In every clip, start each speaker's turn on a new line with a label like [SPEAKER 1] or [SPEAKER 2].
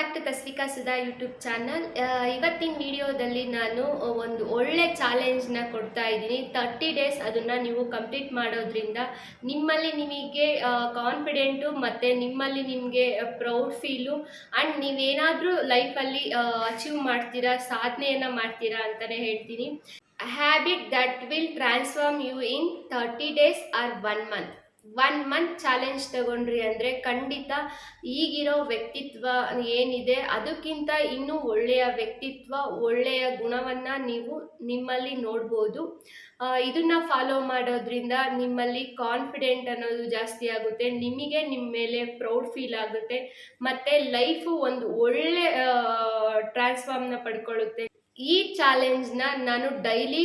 [SPEAKER 1] Back to Tasvika Sudha YouTube channel ಇವತ್ತಿನ ವಿಡಿಯೋದಲ್ಲಿ ನಾನು ಒಂದು ಒಳ್ಳೆ ಚಾಲೆಂಜ್ನ ಕೊಡ್ತಾ ಇದ್ದೀನಿ. ತರ್ಟಿ ಡೇಸ್ ಅದನ್ನು ನೀವು ಕಂಪ್ಲೀಟ್ ಮಾಡೋದ್ರಿಂದ ನಿಮ್ಮಲ್ಲಿ ನಿಮಗೆ ಕಾನ್ಫಿಡೆಂಟು ಮತ್ತು ನಿಮ್ಮಲ್ಲಿ ನಿಮಗೆ ಪ್ರೌಡ್ ಫೀಲು ಆ್ಯಂಡ್ ನೀವೇನಾದರೂ ಲೈಫಲ್ಲಿ ಅಚೀವ್ ಮಾಡ್ತೀರಾ, ಸಾಧನೆಯನ್ನು ಮಾಡ್ತೀರಾ ಅಂತಲೇ ಹೇಳ್ತೀನಿ. Habit that will transform you in thirty days or one month one month challenge ತಗೊಂಡ್ರಿ ಅಂದರೆ ಖಂಡಿತ ಈಗಿರೋ ವ್ಯಕ್ತಿತ್ವ ಏನಿದೆ ಅದಕ್ಕಿಂತ ಇನ್ನೂ ಒಳ್ಳೆಯ ವ್ಯಕ್ತಿತ್ವ, ಒಳ್ಳೆಯ ಗುಣವನ್ನು ನೀವು ನಿಮ್ಮಲ್ಲಿ ನೋಡ್ಬೋದು. ಇದನ್ನು ಫಾಲೋ ಮಾಡೋದ್ರಿಂದ ನಿಮ್ಮಲ್ಲಿ ಕಾನ್ಫಿಡೆಂಟ್ ಅನ್ನೋದು ಜಾಸ್ತಿ ಆಗುತ್ತೆ, ನಿಮಗೆ ನಿಮ್ಮ ಮೇಲೆ ಪ್ರೌಡ್ ಫೀಲ್ ಆಗುತ್ತೆ, ಮತ್ತು ಲೈಫು ಒಂದು ಒಳ್ಳೆ ಟ್ರಾನ್ಸ್ಫಾರ್ಮ್ನ ಪಡ್ಕೊಳ್ಳುತ್ತೆ. ಈ ಚಾಲೆಂಜ್ನ ನಾನು ಡೈಲಿ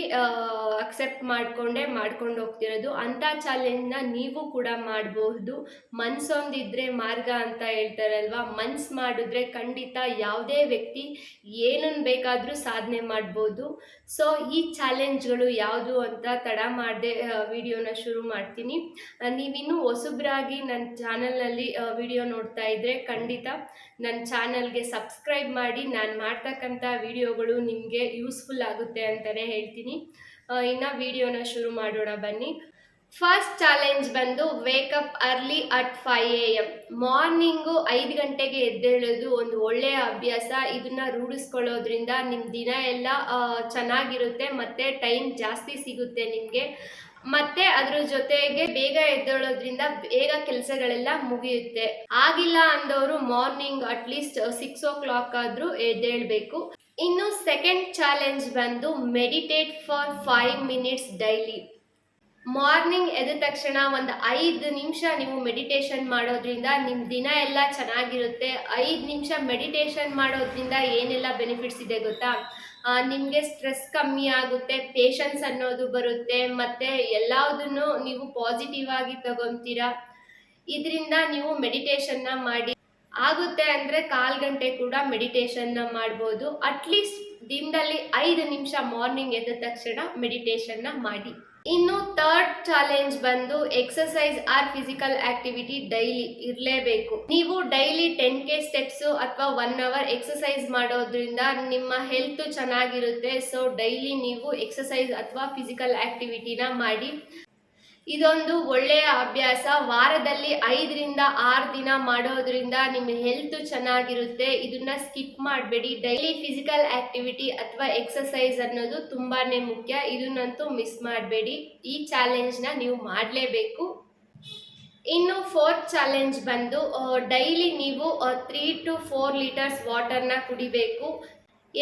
[SPEAKER 1] ಅಕ್ಸೆಪ್ಟ್ ಮಾಡಿಕೊಂಡೇ, ಮಾಡ್ಕೊಂಡು ಹೋಗ್ತಿರೋದು. ಅಂಥ ಚಾಲೆಂಜ್ನ ನೀವು ಕೂಡ ಮಾಡಬಹುದು. ಮನ್ಸೊಂದಿದ್ರೆ ಮಾರ್ಗ ಅಂತ ಹೇಳ್ತಾರಲ್ವಾ? ಮನ್ಸ್ ಮಾಡಿದ್ರೆ ಖಂಡಿತ ಯಾವುದೇ ವ್ಯಕ್ತಿ ಏನನ್ನು ಬೇಕಾದರೂ ಸಾಧನೆ ಮಾಡ್ಬೋದು. ಸೊ ಈ ಚಾಲೆಂಜ್ಗಳು ಯಾವುದು ಅಂತ ತಡ ಮಾಡದೆ ವಿಡಿಯೋನ ಶುರು ಮಾಡ್ತೀನಿ. ನೀವಿನ್ನೂ ಹೊಸಬ್ರಾಗಿ ನನ್ನ ಚಾನಲ್ನಲ್ಲಿ ವಿಡಿಯೋ ನೋಡ್ತಾ ಇದ್ದರೆ ಖಂಡಿತ ನನ್ನ ಚಾನಲ್ಗೆ ಸಬ್ಸ್ಕ್ರೈಬ್ ಮಾಡಿ. ನಾನು ಮಾಡ್ತಕ್ಕಂಥ ವಿಡಿಯೋಗಳು ನಿಮಗೆ ಯೂಸ್ಫುಲ್ ಆಗುತ್ತೆ ಅಂತಲೇ ಹೇಳ್ತೀನಿ. ಇನ್ನು ವಿಡಿಯೋನ ಶುರು ಮಾಡೋಣ ಬನ್ನಿ. ಫಸ್ಟ್ ಚಾಲೆಂಜ್ ಬಂದು wake up early at five A M morning ಐದು ಗಂಟೆಗೆ ಎದ್ದೇಳೋದು ಒಂದು ಒಳ್ಳೆಯ ಅಭ್ಯಾಸ. ಇದನ್ನ ರೂಢಿಸ್ಕೊಳ್ಳೋದ್ರಿಂದ ನಿಮ್ಮ ದಿನ ಎಲ್ಲ ಚೆನ್ನಾಗಿರುತ್ತೆ ಮತ್ತು ಟೈಮ್ ಜಾಸ್ತಿ ಸಿಗುತ್ತೆ ನಿಮಗೆ. ಮತ್ತೆ ಅದ್ರ ಜೊತೆಗೆ ಬೇಗ ಎದ್ದೇಳೋದ್ರಿಂದ ಬೇಗ ಕೆಲಸಗಳೆಲ್ಲ ಮುಗಿಯುತ್ತೆ. ಆಗಿಲ್ಲ ಅಂದವರು morning at least six o'clock ಆದ್ರೂ ಎದ್ದೇಳ್ಬೇಕು. ಇನ್ನು ಸೆಕೆಂಡ್ ಚಾಲೆಂಜ್ ಬಂದು meditate for five minutes daily morning ಎದ್ದ ತಕ್ಷಣ ಒಂದು ಐದು ನಿಮಿಷ ನೀವು ಮೆಡಿಟೇಷನ್ ಮಾಡೋದ್ರಿಂದ ನಿಮ್ಮ ದಿನ ಎಲ್ಲ ಚೆನ್ನಾಗಿರುತ್ತೆ. ಐದು ನಿಮಿಷ ಮೆಡಿಟೇಷನ್ ಮಾಡೋದ್ರಿಂದ ಏನೆಲ್ಲ ಬೆನಿಫಿಟ್ಸ್ ಇದೆ ಗೊತ್ತಾ? ನಿಮಗೆ ಸ್ಟ್ರೆಸ್ ಕಮ್ಮಿ ಆಗುತ್ತೆ ಪೇಷನ್ಸ್ ಅನ್ನೋದು ಬರುತ್ತೆ, ಮತ್ತು ಎಲ್ಲದನ್ನು ನೀವು ಪಾಸಿಟಿವ್ ಆಗಿ ತಗೊತೀರಾ? ಇದರಿಂದ ನೀವು ಮೆಡಿಟೇಷನ್ನ ಮಾಡಿ ಆಗುತ್ತೆ ಅಂದರೆ ಕಾಲು ಗಂಟೆ ಕೂಡ ಮೆಡಿಟೇಷನ್ನ ಮಾಡ್ಬೋದು. ಅಟ್ಲೀಸ್ಟ್ ದಿನದಲ್ಲಿ ಐದು ನಿಮಿಷ ಮಾರ್ನಿಂಗ್ ಎದ್ದ ತಕ್ಷಣ ಮೆಡಿಟೇಷನ್ನ ಮಾಡಿ. ಇನ್ನು ಥರ್ಡ್ ಚಾಲೆಂಜ್ ಬಂದು exercise or physical activity daily ಇರಲೇಬೇಕು. ನೀವು ಡೈಲಿ ಟೆನ್ ಕೆ ಸ್ಟೆಪ್ಸು ಅಥವಾ ಒನ್ ಅವರ್ ಎಕ್ಸಸೈಸ್ ಮಾಡೋದ್ರಿಂದ ನಿಮ್ಮ ಹೆಲ್ತ್ ಚೆನ್ನಾಗಿರುತ್ತೆ. ಸೊ ಡೈಲಿ ನೀವು ಎಕ್ಸಸೈಸ್ ಅಥವಾ ಫಿಸಿಕಲ್ ಆಕ್ಟಿವಿಟಿನ ಮಾಡಿ. ಇದೊಂದು ಒಳ್ಳೆಯ ಅಭ್ಯಾಸ. ವಾರದಲ್ಲಿ ಐದರಿಂದ ಆರು ದಿನ ಮಾಡೋದ್ರಿಂದ ನಿಮ್ಮ ಹೆಲ್ತ್ ಚೆನ್ನಾಗಿರುತ್ತೆ. ಇದನ್ನ ಸ್ಕಿಪ್ ಮಾಡಬೇಡಿ. ಡೈಲಿ ಫಿಸಿಕಲ್ ಆಕ್ಟಿವಿಟಿ ಅಥವಾ ಎಕ್ಸಸೈಸ್ ಅನ್ನೋದು ತುಂಬಾನೇ ಮುಖ್ಯ. ಇದನ್ನಂತೂ ಮಿಸ್ ಮಾಡಬೇಡಿ. ಈ ಚಾಲೆಂಜ್ನ ನೀವು ಮಾಡಲೇಬೇಕು. ಇನ್ನು ಫೋರ್ತ್ ಚಾಲೆಂಜ್ ಬಂದು ಡೈಲಿ ನೀವು ತ್ರೀ ಟು ಫೋರ್ ಲೀಟರ್ಸ್ ವಾಟರ್ನ ಕುಡಿಬೇಕು.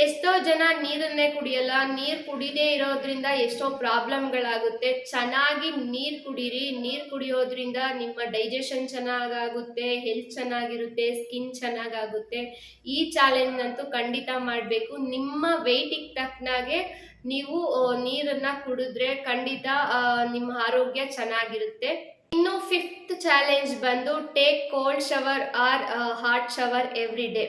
[SPEAKER 1] ಎಷ್ಟೋ ಜನ ನೀರನ್ನೇ ಕುಡಿಯಲ್ಲ, ನೀರು ಕುಡಿದೇ ಇರೋದ್ರಿಂದ ಎಷ್ಟೋ ಪ್ರಾಬ್ಲಮ್ಗಳಾಗುತ್ತೆ. ಚೆನ್ನಾಗಿ ನೀರು ಕುಡೀರಿ, ನೀರು ಕುಡಿಯೋದ್ರಿಂದ ನಿಮ್ಮ ಡೈಜೆಷನ್ ಚೆನ್ನಾಗಾಗುತ್ತೆ, ಹೆಲ್ತ್ ಚೆನ್ನಾಗಿರುತ್ತೆ, ಸ್ಕಿನ್ ಚೆನ್ನಾಗಾಗುತ್ತೆ. ಈ ಚಾಲೆಂಜ್ ಅಂತೂ ಖಂಡಿತ ಮಾಡಬೇಕು. ನಿಮ್ಮ ವೆಯ್ಟಿಗೆ ತಕ್ಕನಾಗೆ ನೀವು ನೀರನ್ನು ಕುಡಿದ್ರೆ ಖಂಡಿತ ನಿಮ್ಮ ಆರೋಗ್ಯ ಚೆನ್ನಾಗಿರುತ್ತೆ. ಇನ್ನು ಫಿಫ್ತ್ ಚಾಲೆಂಜ್ ಬಂದು take cold shower or hot shower every day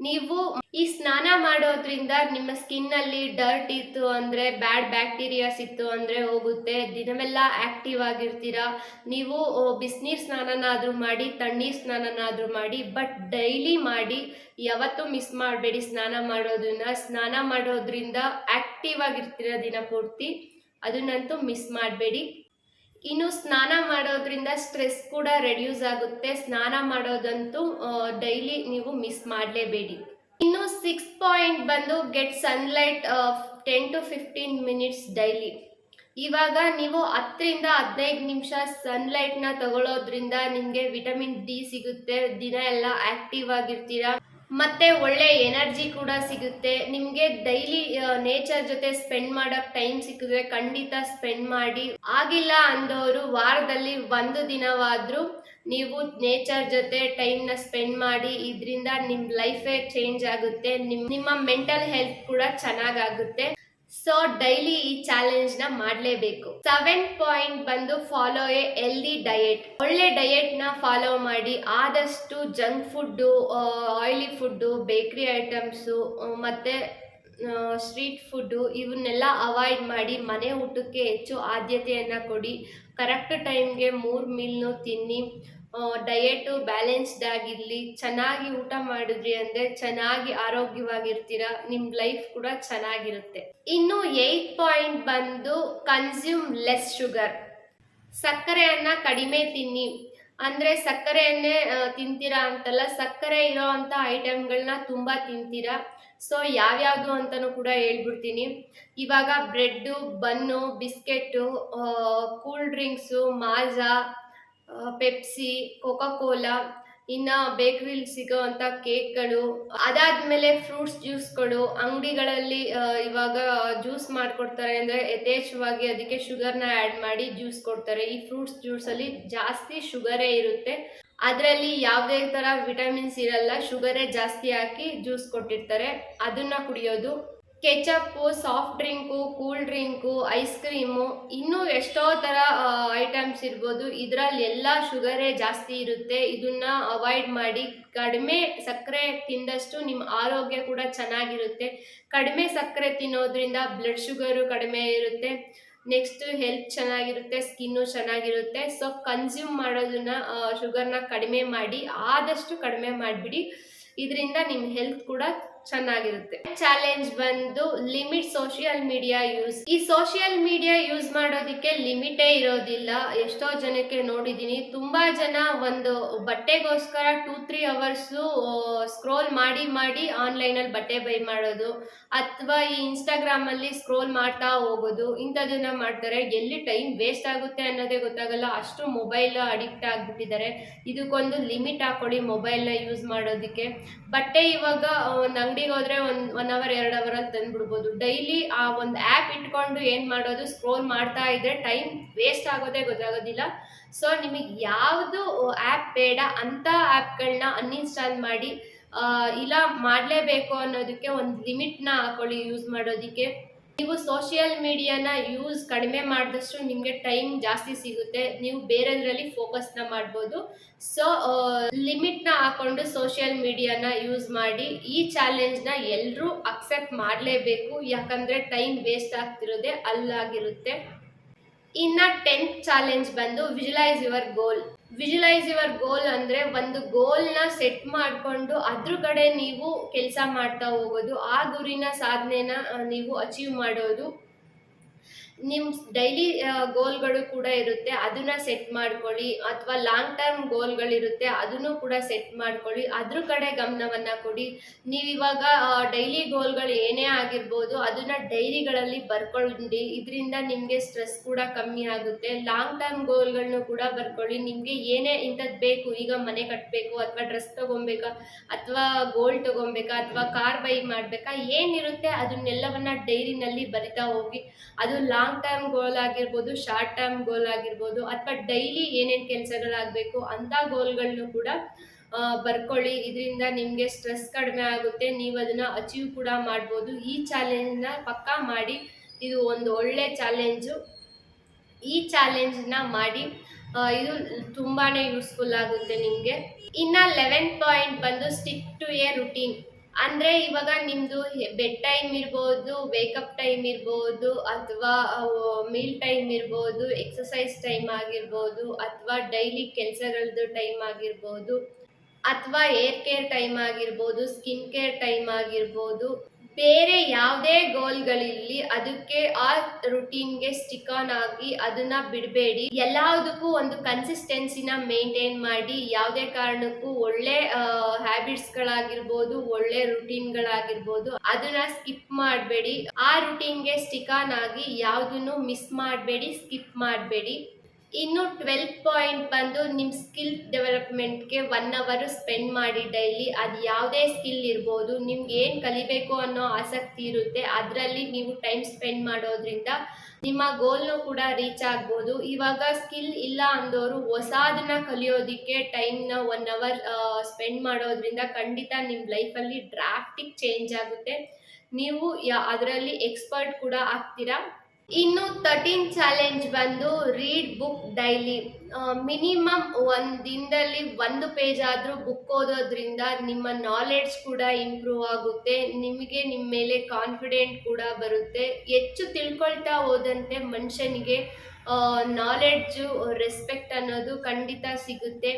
[SPEAKER 1] ನೀವು ಈ ಸ್ನಾನ ಮಾಡೋದ್ರಿಂದ ನಿಮ್ಮ ಸ್ಕಿನ್ ಅಲ್ಲಿ ಡರ್ಟ್ ಇತ್ತು ಅಂದ್ರೆ ಬ್ಯಾಡ್ ಬ್ಯಾಕ್ಟೀರಿಯಾಸ್ ಇತ್ತು ಅಂದ್ರೆ ಹೋಗುತ್ತೆ, ದಿನವೆಲ್ಲ ಆಕ್ಟಿವ್ ಆಗಿರ್ತೀರಾ, ನೀವು ಬಿಸಿನೀರ್ ಸ್ನಾನನಾದ್ರೂ ಮಾಡಿ, ತಣ್ಣೀರ್ ಸ್ನಾನನಾದ್ರೂ ಮಾಡಿ ಬಟ್ ಡೈಲಿ ಮಾಡಿ, ಯಾವತ್ತೂ ಮಿಸ್ ಮಾಡಬೇಡಿ ಸ್ನಾನ ಮಾಡೋದನ್ನ. ಸ್ನಾನ ಮಾಡೋದ್ರಿಂದ ಆಕ್ಟಿವ್ ಆಗಿರ್ತೀರ ದಿನ ಪೂರ್ತಿ, ಅದನ್ನಂತೂ ಮಿಸ್ ಮಾಡಬೇಡಿ. ಇನ್ನು ಸ್ನಾನ ಮಾಡೋದ್ರಿಂದ ಸ್ಟ್ರೆಸ್ ಕೂಡ ರೆಡ್ಯೂಸ್ ಆಗುತ್ತೆ. ಸ್ನಾನ ಮಾಡೋದಂತೂ ಡೈಲಿ ನೀವು ಮಿಸ್ ಮಾಡಲೇಬೇಡಿ. ಇನ್ನು ಸಿಕ್ಸ್ ಪಾಯಿಂಟ್ ಬಂದು get sunlight ten to fifteen minutes daily ಇವಾಗ ನೀವು ಹತ್ತರಿಂದ ಹದಿನೈದು ನಿಮಿಷ ಸನ್ಲೈಟ್ನ ತಗೊಳ್ಳೋದ್ರಿಂದ ನಿಮಗೆ ವಿಟಮಿನ್ ಡಿ ಸಿಗುತ್ತೆ. ದಿನ ಎಲ್ಲ ಆಕ್ಟಿವ್ ಆಗಿರ್ತೀರಾ? ಮತ್ತೆ ಒಳ್ಳೆ ಎನರ್ಜಿ ಕೂಡ ಸಿಗುತ್ತೆ. ನಿಮಗೆ ಡೈಲಿ ನೇಚರ್ ಜೊತೆ ಸ್ಪೆಂಡ್ ಮಾಡೋಕ್ಕೆ ಟೈಮ್ ಸಿಕ್ಕಿದ್ರೆ ಖಂಡಿತ ಸ್ಪೆಂಡ್ ಮಾಡಿ. ಆಗಿಲ್ಲ ಅಂದವರು ವಾರದಲ್ಲಿ ಒಂದು ದಿನವಾದ್ರೂ ನೀವು ನೇಚರ್ ಜೊತೆ ಟೈಮ್ನ ಸ್ಪೆಂಡ್ ಮಾಡಿ. ಇದರಿಂದ ನಿಮ್ಮ ಲೈಫೇ ಚೇಂಜ್ ಆಗುತ್ತೆ. ನಿಮ್, ನಿಮ್ಮ ಮೆಂಟಲ್ ಹೆಲ್ತ್ ಕೂಡ ಚೆನ್ನಾಗಾಗುತ್ತೆ. ಸೊ ಡೈಲಿ ಈ ಚಾಲೆಂಜ್ನ ಮಾಡಲೇಬೇಕು. ಸೆವೆನ್ ಪಾಯಿಂಟ್ ಬಂದು ಫಾಲೋ ಎ ಹೆಲ್ದಿ ಡಯೆಟ್ ಒಳ್ಳೆ ಡಯೆಟ್ನ ಫಾಲೋ ಮಾಡಿ ಆದಷ್ಟು junk food oily food bakery items ಮತ್ತೆ ಸ್ಟ್ರೀಟ್ ಫುಡ್ಡು ಇವನ್ನೆಲ್ಲ ಅವಾಯ್ಡ್ ಮಾಡಿ ಮನೆ ಊಟಕ್ಕೆ ಹೆಚ್ಚು ಆದ್ಯತೆಯನ್ನು ಕೊಡಿ. ಕರೆಕ್ಟ್ ಟೈಮ್ಗೆ ಮೂರು ಮೀಲ್ನು ತಿನ್ನಿ. ಡಯಟು ಬ್ಯಾಲೆನ್ಸ್ಡ್ ಆಗಿರಲಿ, ಚೆನ್ನಾಗಿ ಊಟ ಮಾಡಿದ್ರಿ ಅಂದರೆ ಚೆನ್ನಾಗಿ ಆರೋಗ್ಯವಾಗಿರ್ತೀರ ನಿಮ್ಮ ಲೈಫ್ ಕೂಡ ಚೆನ್ನಾಗಿರುತ್ತೆ. ಇನ್ನು ಏಯ್ಟ್ ಪಾಯಿಂಟ್ ಬಂದು ಕನ್ಸ್ಯೂಮ್ ಲೆಸ್ ಶುಗರ್ ಸಕ್ಕರೆಯನ್ನ ಕಡಿಮೆ ತಿನ್ನಿ. ಅಂದ್ರೆ ಸಕ್ಕರೆಯನ್ನೇ ತಿಂತೀರಾ ಅಂತಲ್ಲ, ಸಕ್ಕರೆ ಇರೋ ಅಂತ ಐಟಮ್ಗಳನ್ನ ತುಂಬಾ ತಿಂತೀರಾ. ಸೊ ಯಾವ್ಯಾವುದು ಅಂತಾನು ಕೂಡ ಹೇಳ್ಬಿಡ್ತೀನಿ. ಇವಾಗ bread bun biscuit cool drinks Maaza Pepsi Coca Cola ಇನ್ನ ಬೇಕರಿಲಿ ಸಿಗೋವಂಥ ಕೇಕ್ಗಳು, ಅದಾದ್ಮೇಲೆ ಫ್ರೂಟ್ಸ್ ಜ್ಯೂಸ್ಗಳು ಅಂಗಡಿಗಳಲ್ಲಿ ಇವಾಗ ಜ್ಯೂಸ್ ಮಾಡ್ಕೊಡ್ತಾರೆ ಅಂದ್ರೆ ಯಥೇಚ್ಛವಾಗಿ ಅದಕ್ಕೆ ಶುಗರ್ನ ಆ್ಯಡ್ ಮಾಡಿ ಜ್ಯೂಸ್ ಕೊಡ್ತಾರೆ. ಈ ಫ್ರೂಟ್ಸ್ ಜ್ಯೂಸಲ್ಲಿ ಜಾಸ್ತಿ ಶುಗರೇ ಇರುತ್ತೆ. ಅದರಲ್ಲಿ ಯಾವುದೇ ಥರ ವಿಟಮಿನ್ಸ್ ಇರಲ್ಲ ಶುಗರೇ ಜಾಸ್ತಿ ಹಾಕಿ ಜ್ಯೂಸ್ ಕೊಟ್ಟಿರ್ತಾರೆ. ಅದನ್ನ ಕುಡಿಯೋದು. Ketchup soft drink cool drink ice cream ಇನ್ನೂ ಎಷ್ಟೋ ಥರ ಐಟಮ್ಸ್ ಇರ್ಬೋದು. ಇದರಲ್ಲಿ ಎಲ್ಲ ಶುಗರೇ ಜಾಸ್ತಿ ಇರುತ್ತೆ. ಇದನ್ನ ಅವಾಯ್ಡ್ ಮಾಡಿ ಕಡಿಮೆ ಸಕ್ಕರೆ ತಿಂದಷ್ಟು ನಿಮ್ಮ ಆರೋಗ್ಯ ಕೂಡ ಚೆನ್ನಾಗಿರುತ್ತೆ. ಕಡಿಮೆ ಸಕ್ಕರೆ ತಿನ್ನೋದ್ರಿಂದ ಬ್ಲಡ್ ಶುಗರು ಕಡಿಮೆ ಇರುತ್ತೆ. ನೆಕ್ಸ್ಟ್ ಹೆಲ್ತ್ ಚೆನ್ನಾಗಿರುತ್ತೆ ಸ್ಕಿನ್ನು ಚೆನ್ನಾಗಿರುತ್ತೆ. ಸೊ ಕನ್ಸ್ಯೂಮ್ ಮಾಡೋದನ್ನ ಶುಗರ್ನ ಕಡಿಮೆ ಮಾಡಿ, ಆದಷ್ಟು ಕಡಿಮೆ ಮಾಡಿಬಿಡಿ. ಇದರಿಂದ ನಿಮ್ಮ ಹೆಲ್ತ್ ಕೂಡ ಚೆನ್ನಾಗಿರುತ್ತೆ. ಚಾಲೆಂಜ್ ಬಂದು ಲಿಮಿಟ್ ಸೋಷಿಯಲ್ ಮೀಡಿಯಾ ಯೂಸ್ ಈ ಸೋಷಿಯಲ್ ಮೀಡಿಯಾ ಯೂಸ್ ಮಾಡೋದಕ್ಕೆ ಲಿಮಿಟೇ ಇರೋದಿಲ್ಲ. ಎಷ್ಟೋ ಜನಕ್ಕೆ ನೋಡಿದ್ದೀನಿ ತುಂಬಾ ಜನ ಒಂದು ಬಟ್ಟೆಗೋಸ್ಕರ ಟೂ ತ್ರೀ ಅವರ್ಸು ಸ್ಕ್ರೋಲ್ ಮಾಡಿ ಮಾಡಿ ಆನ್ಲೈನಲ್ಲಿ ಬಟ್ಟೆ ಬೈ ಮಾಡೋದು. ಅಥವಾ ಈ ಇನ್ಸ್ಟಾಗ್ರಾಮ್ ಅಲ್ಲಿ ಸ್ಕ್ರೋಲ್ ಮಾಡ್ತಾ ಹೋಗೋದು ಇಂಥದನ್ನ ಮಾಡ್ತಾರೆ. ಎಲ್ಲಿ ಟೈಮ್ ವೇಸ್ಟ್ ಆಗುತ್ತೆ ಅನ್ನೋದೇ ಗೊತ್ತಾಗಲ್ಲ. ಅಷ್ಟು ಮೊಬೈಲ್ ಅಡಿಕ್ಟ್ ಆಗಿಬಿಟ್ಟಿದ್ದಾರೆ. ಇದಕ್ಕೊಂದು ಲಿಮಿಟ್ ಹಾಕೊಳ್ಳಿ ಮೊಬೈಲ್ನ ಯೂಸ್ ಮಾಡೋದಕ್ಕೆ. ಬಟ್ಟೆ ಇವಾಗ ಒಂದು ಅಂಗಡಿಗೆ ಹೋದ್ರೆ ಒಂದು ಒನ್ ಅವರ್ ಎರಡು ಅವರಲ್ಲಿ ತಂದ್ಬಿಡ್ಬೋದು. ಡೈಲಿ ಆ ಒಂದು ಆ್ಯಪ್ ಇಟ್ಕೊಂಡು ಏನು ಮಾಡೋದು ಸ್ಕ್ರೋಲ್ ಮಾಡ್ತಾ ಇದ್ರೆ ಟೈಮ್ ವೇಸ್ಟ್ ಆಗೋದೇ ಗೊತ್ತಾಗೋದಿಲ್ಲ. ಸೊ ನಿಮಗೆ ಯಾವುದು ಆ್ಯಪ್ ಬೇಡ ಅಂಥ ಆ್ಯಪ್ಗಳನ್ನ ಅನ್ಇನ್ಸ್ಟಾಲ್ ಮಾಡಿ ಇಲ್ಲ ಮಾಡಲೇಬೇಕು ಅನ್ನೋದಕ್ಕೆ ಒಂದು ಲಿಮಿಟ್ನ ಹಾಕೊಳ್ಳಿ ಯೂಸ್ ಮಾಡೋದಕ್ಕೆ. ನೀವು ಸೋಷಿಯಲ್ ಮೀಡಿಯಾನ ಯೂಸ್ ಕಡಿಮೆ ಮಾಡಿದಷ್ಟು ನಿಮಗೆ ಟೈಮ್ ಜಾಸ್ತಿ ಸಿಗುತ್ತೆ. ನೀವು ಬೇರೆದ್ರಲ್ಲಿ ಫೋಕಸ್ನ ಮಾಡ್ಬೋದು. ಸೊ ಲಿಮಿಟ್ನ ಹಾಕೊಂಡು ಸೋಷಿಯಲ್ ಮೀಡಿಯಾನ ಯೂಸ್ ಮಾಡಿ ಈ ಚಾಲೆಂಜ್ನ ಎಲ್ಲರೂ ಅಕ್ಸೆಪ್ಟ್ ಮಾಡಲೇಬೇಕು. ಯಾಕಂದರೆ ಟೈಮ್ ವೇಸ್ಟ್ ಆಗ್ತಿರೋದೇ ಅಲ್ಲಾಗಿರುತ್ತೆ. ಇನ್ನ ಟೆಂತ್ ಚಾಲೆಂಜ್ ಬಂದು visualise your goal visualise your goal ಅಂದ್ರೆ ಒಂದು ಗೋಲ್ನ ಸೆಟ್ ಮಾಡಿಕೊಂಡು ಅದ್ರ ಕಡೆ ನೀವು ಕೆಲಸ ಮಾಡ್ತಾ ಹೋಗೋದು, ಆ ಗುರಿನ ಸಾಧನೆನ ನೀವು ಅಚೀವ್ ಮಾಡೋದು. ನಿಮ್ಮ ಡೈಲಿ ಗೋಲ್ಗಳು ಕೂಡ ಇರುತ್ತೆ, ಅದನ್ನ ಸೆಟ್ ಮಾಡ್ಕೊಳ್ಳಿ, ಅಥವಾ ಲಾಂಗ್ ಟರ್ಮ್ ಗೋಲ್ಗಳಿರುತ್ತೆ ಅದನ್ನು ಕೂಡ ಸೆಟ್ ಮಾಡ್ಕೊಳ್ಳಿ. ಅದ್ರ ಕಡೆ ಗಮನವನ್ನ ಕೊಡಿ. ನೀವು ಇವಾಗ ಡೈಲಿ ಗೋಲ್ಗಳು ಏನೇ ಆಗಿರ್ಬೋದು, ಅದನ್ನ ಡೈರಿಗಳಲ್ಲಿ ಬರ್ಕೊಳ್ಳಿ. ಇದರಿಂದ ನಿಮಗೆ ಸ್ಟ್ರೆಸ್ ಕೂಡ ಕಮ್ಮಿ ಆಗುತ್ತೆ. ಲಾಂಗ್ ಟರ್ಮ್ ಗೋಲ್ಗಳನ್ನು ಕೂಡ ಬರ್ಕೊಳ್ಳಿ. ನಿಮಗೆ ಏನೇ ಇಂಥದ್ದು ಬೇಕು, ಈಗ ಮನೆ ಕಟ್ಟಬೇಕು ಅಥವಾ ಡ್ರೆಸ್ ತೊಗೊಬೇಕಾ, ಅಥವಾ ಗೋಲ್ಡ್ ತೊಗೊಬೇಕಾ, ಅಥವಾ ಕಾರ್ ಬೈ ಮಾಡಬೇಕಾ, ಏನಿರುತ್ತೆ, ಅದನ್ನೆಲ್ಲವನ್ನ ಡೈರಿನಲ್ಲಿ ಬರಿತಾ ಹೋಗಿ. ಅದು ಲಾಂಗ್ ಟರ್ಮ್ ಗೋಲ್ ಆಗಿರ್ಬೋದು ಶಾರ್ಟ್ ಟರ್ಮ್ ಗೋಲ್ ಆಗಿರ್ಬೋದು, ಅಥವಾ ಡೈಲಿ ಏನೇನು ಕೆಲಸಗಳಾಗಬೇಕು ಅಂಥ ಗೋಲ್ಗಳನ್ನು ಕೂಡ ಬರ್ಕೊಳ್ಳಿ. ಇದರಿಂದ ನಿಮಗೆ ಸ್ಟ್ರೆಸ್ ಕಡಿಮೆ ಆಗುತ್ತೆ. ನೀವು ಅದನ್ನು ಅಚೀವ್ ಕೂಡ ಮಾಡ್ಬೋದು. ಈ ಚಾಲೆಂಜ್ನ ಪಕ್ಕಾ ಮಾಡಿ, ಇದು ಒಂದು ಒಳ್ಳೆ ಚಾಲೆಂಜು ಈ ಚಾಲೆಂಜ್ನ ಮಾಡಿ ಇದು ತುಂಬಾ ಯೂಸ್ಫುಲ್ ಆಗುತ್ತೆ ನಿಮಗೆ. ಇನ್ನು ಲೆವೆನ್ ಪಾಯಿಂಟ್ ಬಂದು ಸ್ಟಿಕ್ ಟು ಎ ರುಟೀನ್ ಅಂದರೆ ಇವಾಗ ನಿಮ್ಮದು ಬೆಡ್ ಟೈಮ್ ಇರ್ಬೋದು ವೇಕಪ್ ಟೈಮ್ ಇರ್ಬೋದು, ಅಥವಾ ಮೀಲ್ ಟೈಮ್ ಇರ್ಬೋದು ಎಕ್ಸಸೈಸ್ ಟೈಮ್ ಆಗಿರ್ಬೋದು, ಅಥವಾ ಡೈಲಿ ಕೆಲಸಗಳದ್ದು ಟೈಮ್ ಆಗಿರ್ಬೋದು, ಅಥವಾ ಏರ್ ಕೇರ್ ಟೈಮ್ ಆಗಿರ್ಬೋದು ಸ್ಕಿನ್ ಕೇರ್ ಟೈಮ್ ಆಗಿರ್ಬೋದು. ಬೇರೆ ಯಾವುದೇ ಗೋಲ್ಗಳಿರಲಿ ಅದಕ್ಕೆ ಆ ರುಟೀನ್ಗೆ ಸ್ಟಿಕ್ ಆನ್ ಆಗಿ ಅದನ್ನ ಬಿಡಬೇಡಿ. ಎಲ್ಲದಕ್ಕೂ ಒಂದು ಕನ್ಸಿಸ್ಟೆನ್ಸಿನ ಮೇಂಟೈನ್ ಮಾಡಿ, ಯಾವುದೇ ಕಾರಣಕ್ಕೂ ಒಳ್ಳೆ ಹ್ಯಾಬಿಟ್ಸ್ಗಳಾಗಿರ್ಬೋದು, ಒಳ್ಳೆ ರುಟೀನ್ಗಳಾಗಿರ್ಬೋದು ಅದನ್ನ ಸ್ಕಿಪ್ ಮಾಡಬೇಡಿ. ಆ ರುಟೀನ್ಗೆ ಸ್ಟಿಕ್ ಆನ್ ಆಗಿ ಯಾವುದನ್ನು ಮಿಸ್ ಮಾಡಬೇಡಿ, ಸ್ಕಿಪ್ ಮಾಡಬೇಡಿ. ಇನ್ನು ಟ್ವೆಲ್ತ್ ಪಾಯಿಂಟ್ ಬಂದು ನಿಮ್ಮ ಸ್ಕಿಲ್ ಡೆವಲಪ್ಮೆಂಟ್ಗೆ ಒನ್ ಅವರು ಸ್ಪೆಂಡ್ ಮಾಡಿ ಡೈಲಿ ಅದು ಯಾವುದೇ ಸ್ಕಿಲ್ ಇರ್ಬೋದು, ನಿಮ್ಗೆ ಏನು ಕಲಿಬೇಕು ಅನ್ನೋ ಆಸಕ್ತಿ ಇರುತ್ತೆ, ಅದರಲ್ಲಿ ನೀವು ಟೈಮ್ ಸ್ಪೆಂಡ್ ಮಾಡೋದ್ರಿಂದ ನಿಮ್ಮ ಗೋಲ್ನು ಕೂಡ ರೀಚ್ ಆಗ್ಬೋದು. ಇವಾಗ ಸ್ಕಿಲ್ ಇಲ್ಲ ಅಂದವರು ಹೊಸದನ್ನ ಕಲಿಯೋದಕ್ಕೆ ಟೈಮ್ನ ಒನ್ ಅವರ್ ಸ್ಪೆಂಡ್ ಮಾಡೋದ್ರಿಂದ ಖಂಡಿತ ನಿಮ್ಮ ಲೈಫಲ್ಲಿ ಡ್ರಾಫ್ಟಿಕ್ ಚೇಂಜ್ ಆಗುತ್ತೆ. ನೀವು ಅದರಲ್ಲಿ ಎಕ್ಸ್ಪರ್ಟ್ ಕೂಡ ಆಗ್ತೀರಾ? ಇನ್ನು ತರ್ಟೀನ್ ಚಾಲೆಂಜ್ ಬಂದು ರೀಡ್ ಬುಕ್ ಡೈಲಿ ಮಿನಿಮಮ್ ಒಂದು ದಿನದಲ್ಲಿ ಒಂದು ಪೇಜ್ ಆದರೂ ಬುಕ್ ಓದೋದ್ರಿಂದ ನಿಮ್ಮ ನಾಲೆಡ್ಜ್ ಕೂಡ ಇಂಪ್ರೂವ್ ಆಗುತ್ತೆ. ನಿಮಗೆ ನಿಮ್ಮ ಮೇಲೆ ಕಾನ್ಫಿಡೆಂಟ್ ಕೂಡ ಬರುತ್ತೆ. ಹೆಚ್ಚು ತಿಳ್ಕೊಳ್ತಾ ಹೋದಂತೆ ಮನುಷ್ಯನಿಗೆ ನಾಲೆಡ್ಜು ರೆಸ್ಪೆಕ್ಟ್ ಅನ್ನೋದು ಖಂಡಿತ ಸಿಗುತ್ತೆ.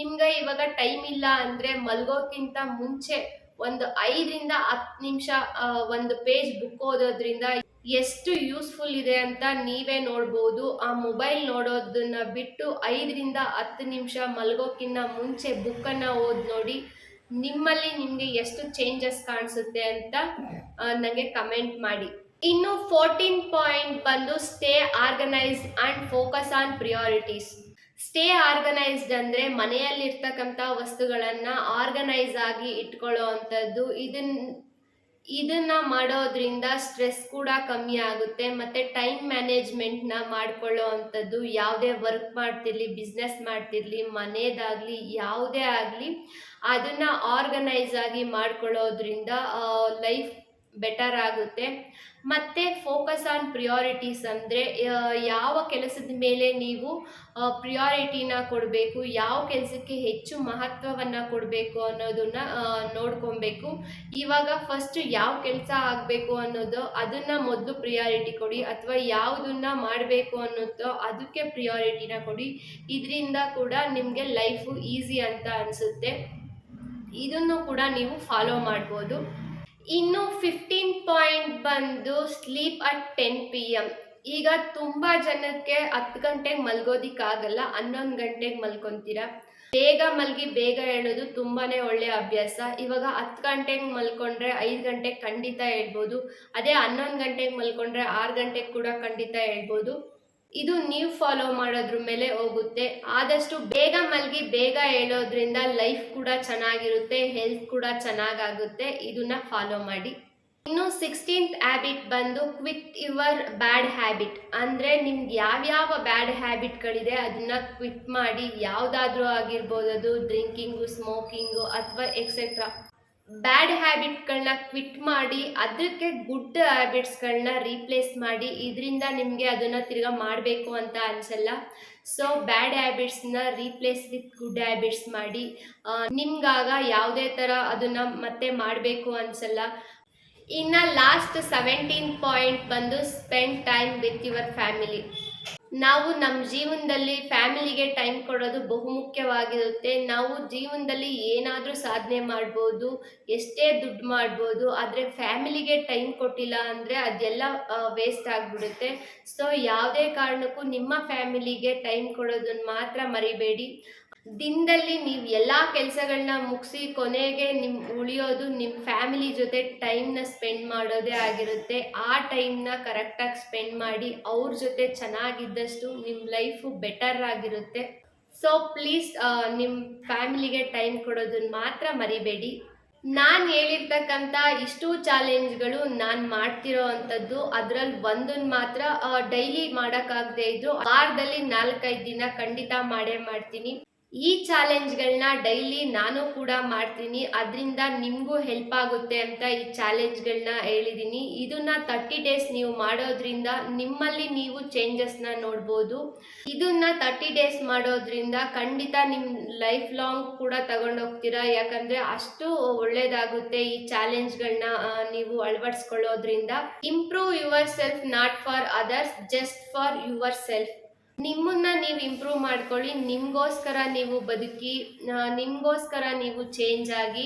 [SPEAKER 1] ನಿಮ್ಗೆ ಇವಾಗ ಟೈಮ್ ಇಲ್ಲ ಅಂದರೆ ಮಲ್ಗೋಕ್ಕಿಂತ ಮುಂಚೆ ಒಂದು ಐದರಿಂದ ಹತ್ತು ನಿಮಿಷ ಒಂದು ಪೇಜ್ ಬುಕ್ ಓದೋದ್ರಿಂದ ಎಷ್ಟು ಯೂಸ್ಫುಲ್ ಇದೆ ಅಂತ ನೀವೇ ನೋಡ್ಬೋದು. ಆ ಮೊಬೈಲ್ ನೋಡೋದನ್ನ ಬಿಟ್ಟು ಐದರಿಂದ ಹತ್ತು ನಿಮಿಷ ಮಲಗೋಕ್ಕಿಂತ ಮುಂಚೆ ಬುಕ್ಕನ್ನು ಓದಿ ನೋಡಿ ನಿಮ್ಮಲ್ಲಿ ನಿಮಗೆ ಎಷ್ಟು ಚೇಂಜಸ್ ಕಾಣಿಸುತ್ತೆ ಅಂತ ನನಗೆ ಕಮೆಂಟ್ ಮಾಡಿ. ಇನ್ನು ಫೋರ್ಟೀನ್ ಪಾಯಿಂಟ್ ಬಂದು stay organised and focus on priorities stay organised ಅಂದರೆ ಮನೆಯಲ್ಲಿರ್ತಕ್ಕಂಥ ವಸ್ತುಗಳನ್ನ ಆರ್ಗನೈಸ್ ಆಗಿ ಇಟ್ಕೊಳ್ಳೋ ಅಂಥದ್ದು ಇದನ್, ಇದನ್ನ ಮಾಡೋದ್ರಿಂದ ಸ್ಟ್ರೆಸ್ ಕೂಡ ಕಮ್ಮಿ ಆಗುತ್ತೆ. ಮತ್ತೆ ಟೈಮ್ ಮ್ಯಾನೇಜ್ಮೆಂಟ್ನ ಮಾಡ್ಕೊಳ್ಳೋ ಅಂಥದ್ದು ಯಾವುದೇ ವರ್ಕ್ ಮಾಡ್ತಿರ್ಲಿ ಬಿಸ್ನೆಸ್ ಮಾಡ್ತಿರ್ಲಿ ಮನೆಯದಾಗ್ಲಿ ಯಾವುದೇ ಆಗಲಿ, ಅದನ್ನ ಆರ್ಗನೈಸ್ ಆಗಿ ಮಾಡ್ಕೊಳ್ಳೋದ್ರಿಂದ ಲೈಫ್ ಬೆಟರ್ ಆಗುತ್ತೆ. ಮತ್ತು ಫೋಕಸ್ ಆನ್ ಪ್ರಿಯಾರಿಟೀಸ್ ಅಂದರೆ ಯಾವ ಕೆಲಸದ ಮೇಲೆ ನೀವು ಪ್ರಿಯಾರಿಟಿನ ಕೊಡಬೇಕು, ಯಾವ ಕೆಲಸಕ್ಕೆ ಹೆಚ್ಚು ಮಹತ್ವವನ್ನು ಕೊಡಬೇಕು ಅನ್ನೋದನ್ನು ನೋಡ್ಕೊಬೇಕು. ಇವಾಗ ಫಸ್ಟ್ ಯಾವ ಕೆಲಸ ಆಗಬೇಕು ಅನ್ನೋದು, ಅದನ್ನು ಮೊದಲು ಪ್ರಿಯಾರಿಟಿ ಕೊಡಿ, ಅಥವಾ ಯಾವುದನ್ನ ಮಾಡಬೇಕು ಅನ್ನೋದೋ ಅದಕ್ಕೆ ಪ್ರಿಯಾರಿಟಿನ ಕೊಡಿ. ಇದರಿಂದ ಕೂಡ ನಿಮಗೆ ಲೈಫು ಈಸಿ ಅಂತ ಅನಿಸುತ್ತೆ. ಇದನ್ನು ಕೂಡ ನೀವು ಫಾಲೋ ಮಾಡ್ಬೋದು. ಇನ್ನು ಫಿಫ್ಟೀನ್ ಪಾಯಿಂಟ್ ಬಂದು sleep at ten P M ಈಗ ತುಂಬ ಜನಕ್ಕೆ ಹತ್ತು ಗಂಟೆಗೆ ಮಲ್ಗೋದಿಕ್ಕಾಗಲ್ಲ, ಹನ್ನೊಂದು ಗಂಟೆಗೆ ಮಲ್ಕೊತೀರಾ? ಬೇಗ ಮಲಗಿ, ಬೇಗ ಹೇಳೋದು ತುಂಬಾ ಒಳ್ಳೆಯ ಅಭ್ಯಾಸ. ಇವಾಗ ಹತ್ತು ಗಂಟೆಗೆ ಮಲ್ಕೊಂಡ್ರೆ ಐದು ಗಂಟೆಗೆ ಖಂಡಿತ ಹೇಳ್ಬೋದು ಅದೇ ಹನ್ನೊಂದು ಗಂಟೆಗೆ ಮಲ್ಕೊಂಡ್ರೆ ಆರು ಗಂಟೆಗೆ ಕೂಡ ಖಂಡಿತ ಹೇಳ್ಬೋದು ಇದು ನೀವು ಫಾಲೋ ಮಾಡೋದ್ರ ಮೇಲೆ ಹೋಗುತ್ತೆ. ಆದಷ್ಟು ಬೇಗ ಮಲಗಿ, ಬೇಗ ಹೇಳೋದ್ರಿಂದ ಲೈಫ್ ಕೂಡ ಚೆನ್ನಾಗಿರುತ್ತೆ ಹೆಲ್ತ್ ಕೂಡ ಚೆನ್ನಾಗಾಗುತ್ತೆ. ಇದನ್ನ ಫಾಲೋ ಮಾಡಿ. ಇನ್ನು ಸಿಕ್ಸ್ಟೀನ್ತ್ ಹ್ಯಾಬಿಟ್ ಬಂದು ಕ್ವಿಟ್ ಯುವರ್ ಬ್ಯಾಡ್ ಹ್ಯಾಬಿಟ್ ಅಂದರೆ ನಿಮ್ಗೆ ಯಾವ್ಯಾವ ಬ್ಯಾಡ್ ಹ್ಯಾಬಿಟ್ಗಳಿದೆ ಅದನ್ನ ಕ್ವಿಟ್ ಮಾಡಿ, ಯಾವುದಾದ್ರೂ ಆಗಿರ್ಬೋದು ಅದು ಡ್ರಿಂಕಿಂಗು ಸ್ಮೋಕಿಂಗು ಅಥವಾ ಎಕ್ಸೆಟ್ರಾ ಬ್ಯಾಡ್ ಹ್ಯಾಬಿಟ್ಗಳನ್ನ ಕ್ವಿಟ್ ಮಾಡಿ ಅದಕ್ಕೆ ಗುಡ್ ಹ್ಯಾಬಿಟ್ಸ್ಗಳನ್ನ ರೀಪ್ಲೇಸ್ ಮಾಡಿ, ಇದರಿಂದ ನಿಮಗೆ ಅದನ್ನು ತಿರ್ಗಾ ಮಾಡಬೇಕು ಅಂತ ಅನಿಸಲ್ಲ. ಸೊ ಬ್ಯಾಡ್ ಹ್ಯಾಬಿಟ್ಸ್ನ ರೀಪ್ಲೇಸ್ ವಿತ್ ಗುಡ್ ಹ್ಯಾಬಿಟ್ಸ್ ಮಾಡಿ ನಿಮ್ಗಾಗ ಯಾವುದೇ ಥರ ಅದನ್ನು ಮತ್ತೆ ಮಾಡಬೇಕು ಅನಿಸಲ್ಲ. ಇನ್ನು ಲಾಸ್ಟ್ ಸೆವೆಂಟೀನ್ ಪಾಯಿಂಟ್ ಬಂದು spend time with your family ನಾವು ನಮ್ಮ ಜೀವನದಲ್ಲಿ ಫ್ಯಾಮಿಲಿಗೆ ಟೈಮ್ ಕೊಡೋದು ಬಹುಮುಖ್ಯವಾಗಿರುತ್ತೆ. ನಾವು ಜೀವನದಲ್ಲಿ ಏನಾದರೂ ಸಾಧನೆ ಮಾಡ್ಬೋದು, ಎಷ್ಟೇ ದುಡ್ಡು ಮಾಡ್ಬೋದು, ಆದರೆ ಫ್ಯಾಮಿಲಿಗೆ ಟೈಮ್ ಕೊಟ್ಟಿಲ್ಲ ಅಂದರೆ ಅದೆಲ್ಲ ವೇಸ್ಟ್ ಆಗಿಬಿಡುತ್ತೆ. ಸೊ ಯಾವುದೇ ಕಾರಣಕ್ಕೂ ನಿಮ್ಮ ಫ್ಯಾಮಿಲಿಗೆ ಟೈಮ್ ಕೊಡೋದನ್ನು ಮಾತ್ರ ಮರಿಬೇಡಿ. ದಿನದಲ್ಲಿ ನೀವು ಎಲ್ಲ ಕೆಲಸಗಳನ್ನ ಮುಗಿಸಿ ಕೊನೆಗೆ ನಿಮ್ಮ ಉಳಿಯೋದು ನಿಮ್ಮ ಫ್ಯಾಮಿಲಿ ಜೊತೆ ಟೈಮ್ನ ಸ್ಪೆಂಡ್ ಮಾಡೋದೇ ಆಗಿರುತ್ತೆ. ಆ ಟೈಮ್ನ ಕರೆಕ್ಟಾಗಿ ಸ್ಪೆಂಡ್ ಮಾಡಿ ಅವ್ರ ಜೊತೆ ಚೆನ್ನಾಗಿದ್ದಷ್ಟು ನಿಮ್ಮ ಲೈಫು ಬೆಟರ್ ಆಗಿರುತ್ತೆ. ಸೊ ಪ್ಲೀಸ್ ನಿಮ್ಮ ಫ್ಯಾಮಿಲಿಗೆ ಟೈಮ್ ಕೊಡೋದನ್ನ ಮಾತ್ರ ಮರಿಬೇಡಿ. ನಾನು ಹೇಳಿರ್ತಕ್ಕಂಥ ಇಷ್ಟು ಚಾಲೆಂಜ್ಗಳು ನಾನು ಮಾಡ್ತಿರೋ ಅಂಥದ್ದು ಅದರಲ್ಲಿ ಒಂದನ್ನು ಮಾತ್ರ ಡೈಲಿ ಮಾಡೋಕ್ಕಾಗದೇ ಇದ್ದರು ವಾರದಲ್ಲಿ ನಾಲ್ಕೈದು ದಿನ ಖಂಡಿತ ಮಾಡೇ ಮಾಡ್ತೀನಿ. ಈ ಚಾಲೆಂಜ್ಗಳನ್ನ ಡೈಲಿ ನಾನು ಕೂಡ ಮಾಡ್ತೀನಿ, ಅದರಿಂದ ನಿಮಗೂ ಹೆಲ್ಪ್ ಆಗುತ್ತೆ ಅಂತ ಈ ಚಾಲೆಂಜ್ಗಳನ್ನ ಹೇಳಿದ್ದೀನಿ ಇದನ್ನ ತರ್ಟಿ ಡೇಸ್ ನೀವು ಮಾಡೋದ್ರಿಂದ ನಿಮ್ಮಲ್ಲಿ ನೀವು ಚೇಂಜಸ್ನ ನೋಡ್ಬೋದು. ಇದನ್ನ ತರ್ಟಿ ಡೇಸ್ ಮಾಡೋದ್ರಿಂದ ಖಂಡಿತ ನಿಮ್ಮ ಲೈಫ್ ಲಾಂಗ್ ಕೂಡ ತಗೊಂಡೋಗ್ತೀರಾ? ಯಾಕಂದರೆ ಅಷ್ಟು ಒಳ್ಳೇದಾಗುತ್ತೆ ಈ ಚಾಲೆಂಜ್ಗಳನ್ನ ನೀವು ಅಳವಡಿಸ್ಕೊಳ್ಳೋದ್ರಿಂದ. Improve yourself not for others just for yourself ನಿಮ್ಮನ್ನ ನೀವು ಇಂಪ್ರೂವ್ ಮಾಡ್ಕೊಳ್ಳಿ, ನಿಮಗೋಸ್ಕರ ನೀವು ಬದುಕಿ ನಿಮಗೋಸ್ಕರ ನೀವು ಚೇಂಜ್ ಆಗಿ,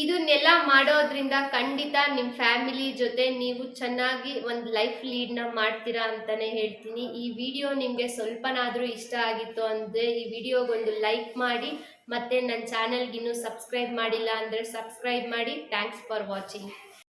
[SPEAKER 1] ಇದನ್ನೆಲ್ಲ ಮಾಡೋದ್ರಿಂದ ಖಂಡಿತ ನಿಮ್ಮ ಫ್ಯಾಮಿಲಿ ಜೊತೆ ನೀವು ಚೆನ್ನಾಗಿ ಒಂದು ಲೈಫ್ ಲೀಡ್ನ ಮಾಡ್ತೀರಾ ಅಂತಲೇ ಹೇಳ್ತೀನಿ. ಈ ವಿಡಿಯೋ ನಿಮಗೆ ಸ್ವಲ್ಪನಾದರೂ ಇಷ್ಟ ಆಗಿತ್ತು ಅಂದರೆ ಈ ವಿಡಿಯೋಗೊಂದು ಲೈಕ್ ಮಾಡಿ, ಮತ್ತು ನನ್ನ ಚಾನಲ್ಗಿನ್ನೂ ಸಬ್ಸ್ಕ್ರೈಬ್ ಮಾಡಿಲ್ಲ ಅಂದರೆ ಸಬ್ಸ್ಕ್ರೈಬ್ ಮಾಡಿ. Thanks for watching